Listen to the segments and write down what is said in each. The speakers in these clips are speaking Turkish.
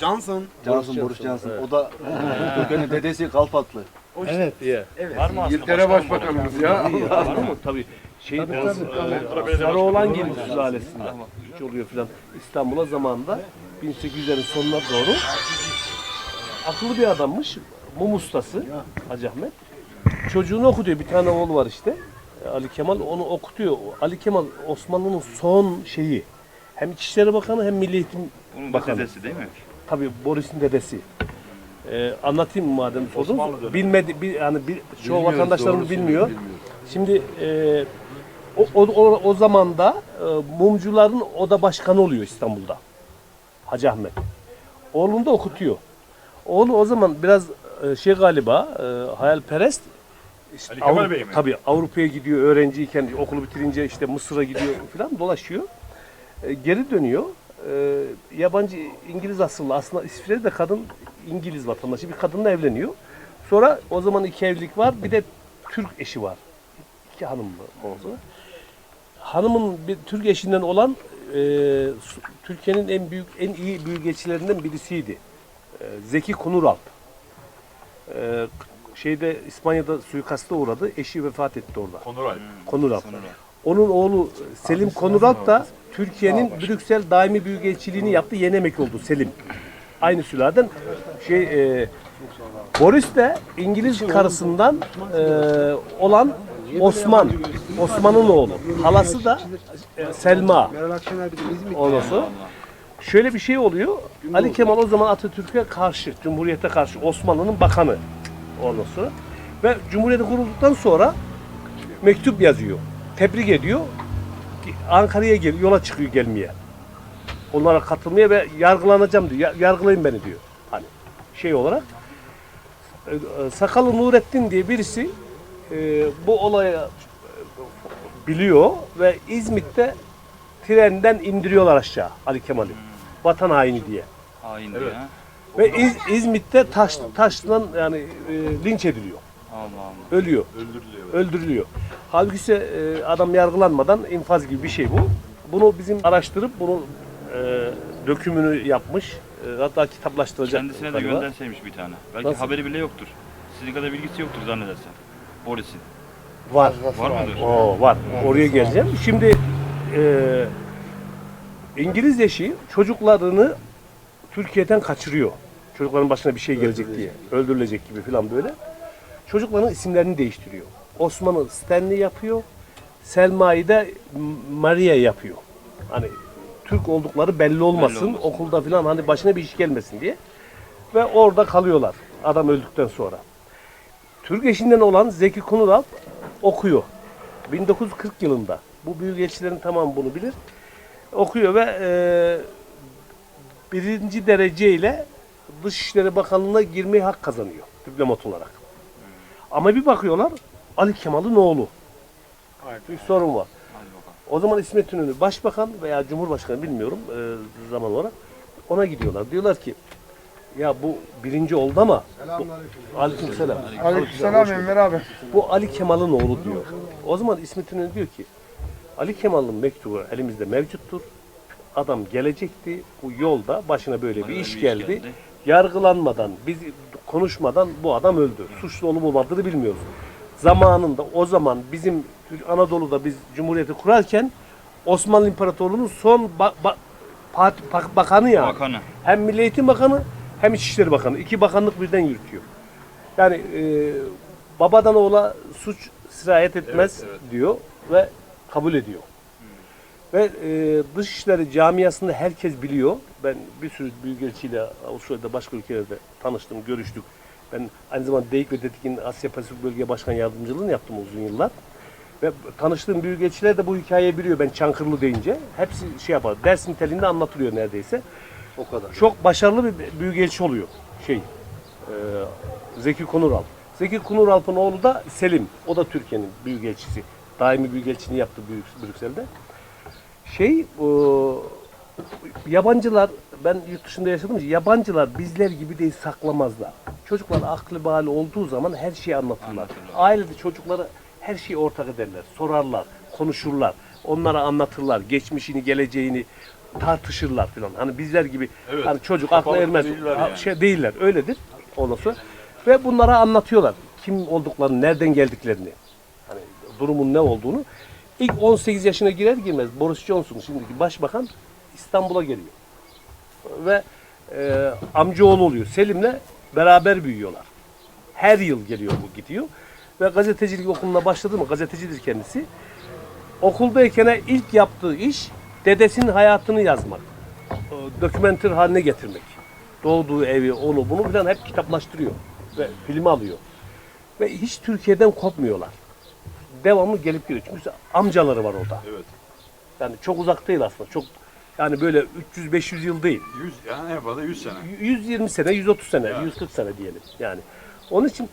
Johnson. Johnson, Boris Johnson. O da Türkiye'nin dedesi Kalpatlı. Evet. diye. Var mı İngiltere Başbakanımız ya. Var mı? Tabii. Şey, e, Sarıoğlan gibi sülalesinde hiç oluyor filan. İstanbul'a zamanında 1800'lerin sonuna doğru akıllı bir adammış. Mum ustası Hacı Ahmet. Çocuğunu okutuyor. Bir tane oğlu var işte. E, Ali Kemal onu okutuyor. Ali Kemal Osmanlı'nın son şeyi. Hem İçişleri Bakanı hem Milli Eğitim Bakanı. dedesi değil mi? Tabii Boris'in dedesi. Ee, anlatayım mı madem sordunuz. Bilmedi, bir, yani bir, çoğu vatandaşlarımız bilmiyor. Şimdi e, o, o, o, o zaman da e, mumcuların oda başkanı oluyor İstanbul'da. Hacı Ahmet. Oğlunu da okutuyor. Oğlu o zaman biraz e, şey galiba e, hayalperest. İşte Ali Kemal Avru- Bey mi? Tabii Avrupa'ya gidiyor öğrenciyken okulu bitirince işte Mısır'a gidiyor falan dolaşıyor. E, geri dönüyor. E, yabancı İngiliz asıllı aslında İsviçre'de de kadın İngiliz vatandaşı bir kadınla evleniyor. Sonra o zaman iki evlilik var bir de Türk eşi var. İki hanım oldu. Hanımın bir Türk eşinden olan e, Türkiye'nin en büyük en iyi büyükelçilerinden birisiydi. E, Zeki Konuralp. E, şeyde İspanya'da suikasta uğradı. Eşi vefat etti orada. Konuray. Konuralp. Onun oğlu Selim Konuralp da Türkiye'nin Brüksel daimi büyükelçiliğini yaptı. Yeni emekli oldu Selim. Aynı sülaleden şey e, Boris de İngiliz karısından e, olan Osman. Osman'ın oğlu. Halası da e, Selma. Sonra şöyle bir şey oluyor. Ali Kemal o zaman Atatürk'e karşı, Cumhuriyete karşı Osmanlı'nın bakanı. Sonra. Ve Cumhuriyeti kurulduktan sonra mektup yazıyor. Tebrik ediyor. Ankara'ya gel, yola çıkıyor gelmeye. Onlara katılmaya ve yargılanacağım diyor. Ya- Yargılayın beni diyor. Hani şey olarak. E, e, Sakalı Nurettin diye birisi e, bu olaya biliyor ve İzmit'te trenden indiriyorlar aşağı Ali Kemal'i. Vatan haini diye. Hain evet. ya. Ve İz, İzmit'te taş taşla yani e, linç ediliyor. Allah Allah. Ölüyor. Öldürülüyor. Öldürülüyor. Halbuki ise e, adam yargılanmadan infaz gibi bir şey bu. Bunu bizim araştırıp bunu e, dökümünü yapmış. E, hatta kitaplaştıracak. Kendisine de galiba. gönderseymiş bir tane. Belki Nasıl? haberi bile yoktur. Sizin kadar bilgisi yoktur zannedersem. Boris'in. Var. Var mıdır? Oo, var. Oraya geleceğim. Şimdi e, İngiliz eşi çocuklarını Türkiye'den kaçırıyor. Çocukların başına bir şey gelecek diye. Öldürülecek gibi falan böyle. Çocukların isimlerini değiştiriyor. Osman'ı Stanley yapıyor. Selma'yı da Maria yapıyor. Hani Türk oldukları belli olmasın, olmasın. okulda falan hani başına bir iş gelmesin diye. Ve orada kalıyorlar adam öldükten sonra. Türk eşinden olan Zeki Konuralp okuyor. 1940 yılında. Bu büyükelçilerin tamamı bunu bilir. Okuyor ve e, birinci dereceyle Dışişleri Bakanlığı'na girmeye hak kazanıyor diplomat olarak. Ama bir bakıyorlar Ali Kemal'in oğlu. Bir sorun var. O zaman İsmet İnönü başbakan veya cumhurbaşkanı bilmiyorum e, zaman olarak ona gidiyorlar. Diyorlar ki ya bu birinci oldu ama Aleykümselam. Aleykümselam Enver abi. Bu Ali Kemal'in oğlu diyor. O zaman İsmet İnönü diyor ki Ali Kemal'in mektubu elimizde mevcuttur. Adam gelecekti. Bu yolda başına böyle bir iş geldi. Yargılanmadan, biz konuşmadan bu adam öldü. Suçlu olup olmadığını bilmiyoruz. Zamanında o zaman bizim Anadolu'da biz Cumhuriyeti kurarken Osmanlı İmparatorluğu'nun son ba- ba- pat- bak- bakanı yani. Bakanı. Hem Milli Eğitim Bakanı hem İçişleri Bakanı. İki bakanlık birden yürütüyor. Yani e, babadan oğula suç sirayet etmez diyor ve kabul ediyor. Ve e, Dışişleri camiasında herkes biliyor. Ben bir sürü büyükelçiyle Avustralya'da başka ülkelerde tanıştım, görüştük. Ben aynı zamanda DEİK ve DETİK'in Asya Pasifik Bölge Başkan Yardımcılığını yaptım uzun yıllar. Ve tanıştığım büyükelçiler de bu hikayeyi biliyor ben Çankırılı deyince. Hepsi şey yapar, ders niteliğinde anlatılıyor neredeyse. O kadar. Çok başarılı bir büyükelçi oluyor şey. e, Zeki Konuralp. Zeki Konuralp'ın oğlu da Selim. O da Türkiye'nin büyükelçisi. Daimi büyükelçiliğini yaptı Brük- Brüksel'de. Şey, o, yabancılar, ben yurt dışında yaşadım yabancılar bizler gibi değil saklamazlar. Çocuklar aklı bali olduğu zaman her şeyi anlatırlar. Anlatırlar. Ailede çocuklara her şeyi ortak ederler, sorarlar, konuşurlar. Onlara anlatırlar geçmişini, geleceğini. tartışırlar falan. Hani bizler gibi Evet. hani çocuk akla ermez. değiller yani. Şey değiller. Öyledir. Ondan sonra ve bunlara anlatıyorlar. Kim olduklarını, nereden geldiklerini. Hani durumun ne olduğunu. İlk 18 yaşına girer girmez Boris Johnson şimdiki başbakan İstanbul'a geliyor. Ve e, amcaoğlu oluyor. Selim'le beraber büyüyorlar. Her yıl geliyor bu gidiyor. Ve gazetecilik okuluna başladı mı? Gazetecidir kendisi. Okuldayken ilk yaptığı iş dedesinin hayatını yazmak. E, Dokümentür haline getirmek. Doğduğu evi, onu bunu falan hep kitaplaştırıyor. Ve film alıyor. Ve hiç Türkiye'den kopmuyorlar. Devamlı gelip geliyor. Çünkü amcaları var orada. Evet. Yani çok uzak değil aslında. Çok yani böyle 300-500 yıl değil. 100 yani en fazla 100 sene. 120 sene, 130 sene, 140 sene diyelim yani. Onun için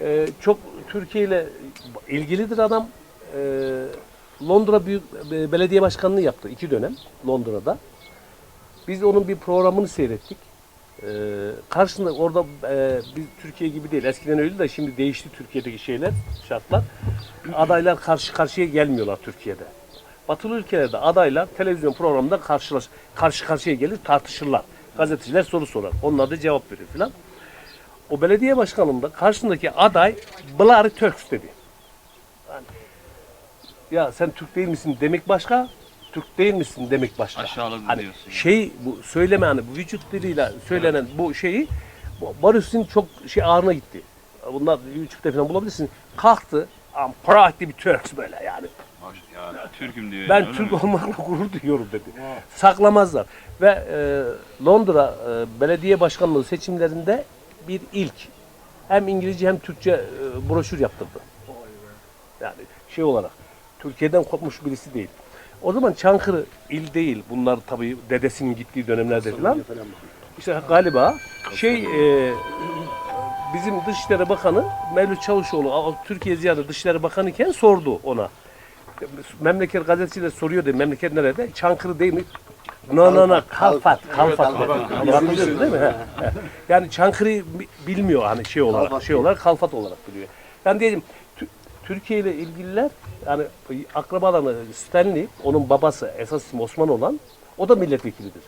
e, çok Türkiye ile ilgilidir adam. E, Londra Büyük e, Belediye Başkanlığı yaptı iki dönem Londra'da. Biz onun bir programını seyrettik. E, karşısında orada e, biz Türkiye gibi değil. Eskiden öyle de şimdi değişti Türkiye'deki şeyler, şartlar. Adaylar karşı karşıya gelmiyorlar Türkiye'de. Batılı ülkelerde adaylar televizyon programında karşılaş, karşı karşıya gelir tartışırlar. Gazeteciler soru sorar. Onlar da cevap verir filan. O belediye başkanında karşısındaki aday Bloody Turks dedi. Yani, ya sen Türk değil misin demek başka, Türk değil misin demek başka. Aşağıladın hani diyorsun. Şey bu söyleme hani bu vücut diliyle söylenen bu şeyi Boris'in çok şey ağrına gitti. Bunlar YouTube'da falan bulabilirsin. Kalktı. I'm proud to be Turks böyle yani. Yani Türk'üm diyor. Ben yani, Türk mi? olmakla gurur duyuyorum dedi. Saklamazlar. Ve e, Londra e, belediye başkanlığı seçimlerinde bir ilk. Hem İngilizce hem Türkçe e, broşür yaptırdı. Yani şey olarak Türkiye'den kopmuş birisi değil. O zaman Çankırı il değil. Bunlar tabii dedesinin gittiği dönemlerde falan. İşte galiba şey e, bizim Dışişleri Bakanı Mevlüt Çavuşoğlu Türkiye ziyareti Dışişleri Bakanı iken sordu ona. Memleket gazeteciler soruyor diye memleket nerede? Çankırı değil mi? No no no Kalfat. Kalfat. Anladın değil mi? He, he. Yani Çankırı'yı bi- bilmiyor hani şey olarak, Kalfat şey olarak Kalfat olarak biliyor. Ben diyeyim Tü- Türkiye ile ilgililer yani akrabalarını Stanley, onun babası esas isim Osman olan o da milletvekilidir.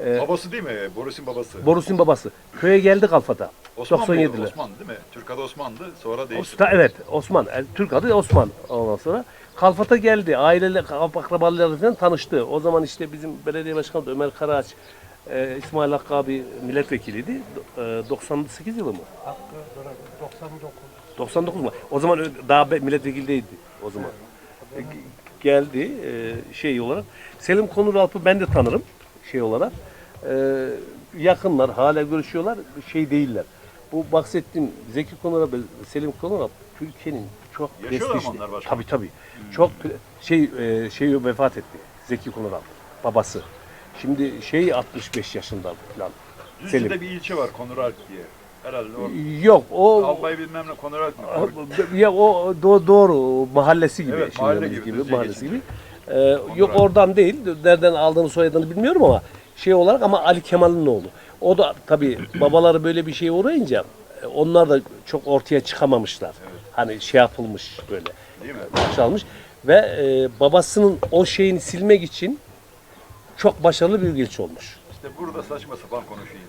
Londra'da. babası değil mi? Boris'in babası. Boris'in babası. Köye geldi Kalfat'a. Osman mıydı? 97'li. Osman değil mi? Türk adı Osman'dı. Sonra değişti. Usta, evet Osman. Türk adı Osman ondan sonra. Kalfat'a geldi. Aileyle, akrabalarıyla falan tanıştı. O zaman işte bizim belediye başkanı da Ömer Karaağaç, e, İsmail Hakkı abi milletvekiliydi. Do- E, 98 yılı mı? 99. 99 mu? O zaman ö- daha be- milletvekili değildi o zaman. E, g- geldi e, şey olarak. Selim Konuralp'ı ben de tanırım şey olarak. E, yakınlar, hala görüşüyorlar. Şey değiller. Bu bahsettiğim Zeki Konuralp, ve Selim Konuralp Türkiye'nin çok Yaşıyorlar prestijli. onlar? Tabii tabii. Çok pre- şey e, şey vefat etti. Zeki Konuralp babası. Şimdi şey 65 yaşında falan. Düzce'de Selim. bir ilçe var Konuralp diye. Herhalde o. Yok o Albay bilmem ne Konuralp mi? ya o do- doğru mahallesi gibi. Evet, şimdi mahalle dediğimiz gibi, mahallesi gibi. Ee, yok oradan değil. Nereden aldığını soyadını bilmiyorum ama şey olarak ama Ali Kemal'in oğlu. O da tabii babaları böyle bir şeye uğrayınca e, onlar da çok ortaya çıkamamışlar. Hani şey yapılmış böyle. Değil mi? Başalmış ve e, babasının o şeyini silmek için çok başarılı bir ilginç olmuş. İşte burada saçma sapan konuşuyor